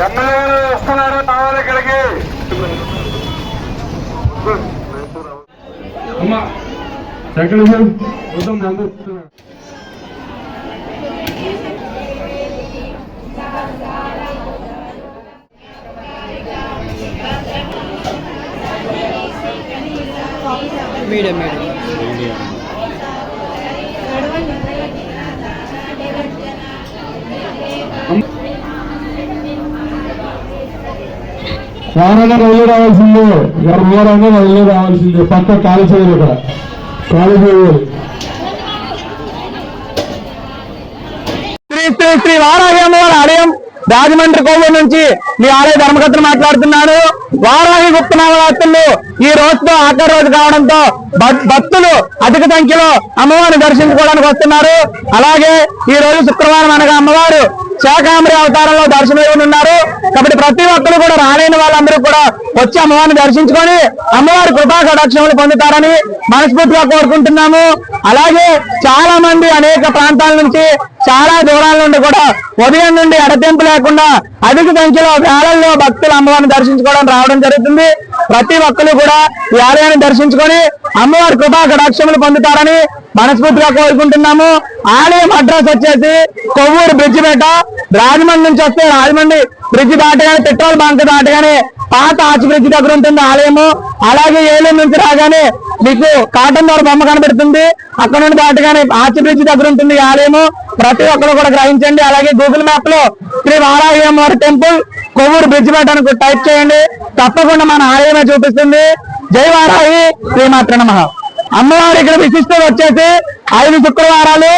ఎమ్మెల్యేలు వస్తున్నారు కావాలి ఇక్కడికి అమ్మా ఎక్కడ చూద్దాం అందరూ వస్తున్నారు. మీడియం మీడియం వానగా రైలు రావాల్సిందే ఎవరు ఊరంగా రైలు రావాల్సిందే పక్క ఖాళీ చేయాలి ఇక్కడ ఖాళీ చేయాలి శ్రీ శ్రీ శ్రీ వారాహి అమ్మవారి ఆలయం రాజమండ్రి కోవూరు నుంచి మీ ఆలయ ధర్మకర్తలు మాట్లాడుతున్నాను వారాహి గుప్త నవరాత్రులు ఈ రోజుతో ఆఖరి రోజు కావడంతో భక్తులు అధిక సంఖ్యలో అమ్మవారిని దర్శించుకోవడానికి వస్తున్నారు. అలాగే ఈ రోజు శుక్రవారం అనగా అమ్మవారు శాకాంబరి అవతారంలో దర్శనం ఉన్నారు. కాబట్టి ప్రతి ఒక్కరు కూడా రాలేని వాళ్ళందరూ కూడా వచ్చి అమ్మవారిని దర్శించుకొని అమ్మవారి కృపా కటాక్షములు పొందుతారని మనస్ఫూర్తిగా కోరుకుంటున్నాము. అలాగే చాలా మంది అనేక ప్రాంతాల నుంచి చాలా దూరాల నుండి కూడా ఉదయం నుండి ఎడతెంపు లేకుండా అధిక సంఖ్యలో వేలల్లో భక్తులు అమ్మవారిని దర్శించుకోవడం రావడం జరుగుతుంది. ప్రతి ఒక్కరు కూడా ఈ ఆలయాన్ని దర్శించుకొని అమ్మవారి కృపా కటాక్షములు పొందుతారని మనస్ఫూర్తిగా కోరుకుంటున్నాము. ఆలయం అడ్రస్ వచ్చేసి కొవ్వూరు బ్రిడ్జిపేట రాజమండ్రి నుంచి వస్తే రాజమండ్రి బ్రిడ్జి దాటగానే పెట్రోల్ బంక్ దాటగానే పాత ఆచి బ్రిడ్జి దగ్గర ఉంటుంది ఆలయము. అలాగే ఏలూరు నుంచి రాగానే మీకు కాటన్ దోర బొమ్మ కనబడుతుంది. అక్కడ నుండి దాటగానే ఆచి బ్రిడ్జి దగ్గర ఉంటుంది ఆలయము. ప్రతి ఒక్కరు కూడా గ్రహించండి. అలాగే గూగుల్ మ్యాప్లో శ్రీ వారాహి అమ్మవారి temple Kovvur Bridgepeta type చేయండి. తప్పకుండా మన ఆలయమే చూపిస్తుంది. జై వారాహి శ్రీమాత్ర నమ. అమ్మవారి ఇక్కడ విశిష్టత వచ్చేసి ఐదు శుక్రవారాలు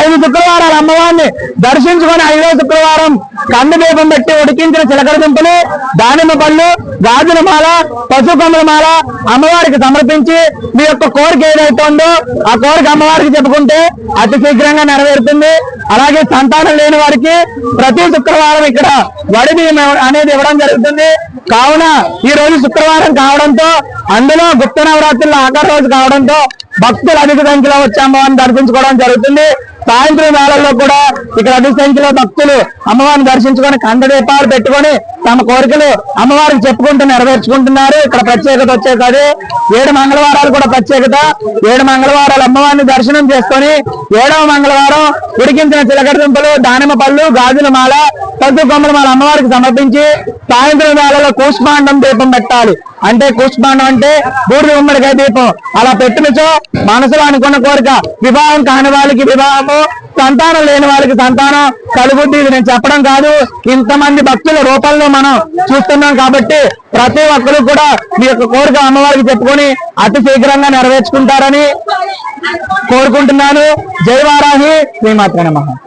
ఐదు శుక్రవారాలు అమ్మవారిని దర్శించుకొని ఐదో శుక్రవారం కంది దీపం పెట్టి ఉడికించిన చిలకడ దుంపలు దానిమ్మ పళ్ళు గాజుల మాల పశుకొమ్మల మాల అమ్మవారికి సమర్పించి మీ యొక్క కోరిక ఏదైతే ఉందో ఆ కోరిక అమ్మవారికి చెప్పుకుంటే అతి శీఘ్రంగా నెరవేరుతుంది. అలాగే సంతానం లేని వారికి ప్రతి శుక్రవారం ఇక్కడ వడి అనేది ఇవ్వడం జరుగుతుంది. కావున ఈ రోజు శుక్రవారం కావడంతో అందులో గుప్త నవరాత్రుల ఆఖరి రోజు కావడంతో భక్తులు అధిక సంఖ్యలో వచ్చి అమ్మవారిని దర్శించుకోవడం జరుగుతుంది. సాయంత్రం వేళల్లో కూడా ఇక్కడ అధిక సంఖ్యలో భక్తులు అమ్మవారిని దర్శించుకొని కంద దీపాలు పెట్టుకొని తమ కోరికలు అమ్మవారికి చెప్పుకుంటూ నెరవేర్చుకుంటున్నారు. ఇక్కడ ప్రత్యేకత వచ్చేసి అది. ఏడు మంగళవారాలు కూడా ప్రత్యేకత. ఏడు మంగళవారాలు అమ్మవారిని దర్శనం చేసుకొని ఏడవ మంగళవారం ఉడికించిన చిలకడ దుంపలు దానిమ్మ పళ్ళు గాజుల మాల పసుపు కొమ్మల మాల అమ్మవారికి సమర్పించి సాయంత్రం వేళలో కూష్మాండం దీపం పెట్టాలి. అంటే కూష్మాండం అంటే బూడిద ఉమ్మడికాయ దీపం. అలా పెట్టినచో మనసులో అనుకున్న కోరిక వివాహం కాని వాళ్ళకి వివాహము సంతానం లేని వాళ్ళకి సంతానం కలుగుద్ది. ఇది నేను చెప్పడం కాదు. ఇంతమంది భక్తుల రూపంలో మనం చూస్తున్నాం కాబట్టి ప్రతి ఒక్కరు కూడా మీ యొక్క కోరిక అమ్మవారికి చెప్పుకొని అతి శీఘ్రంగా నెరవేర్చుకుంటారని కోరుకుంటున్నాను. జై వారాహి. శ్రీమాత్ర నమః.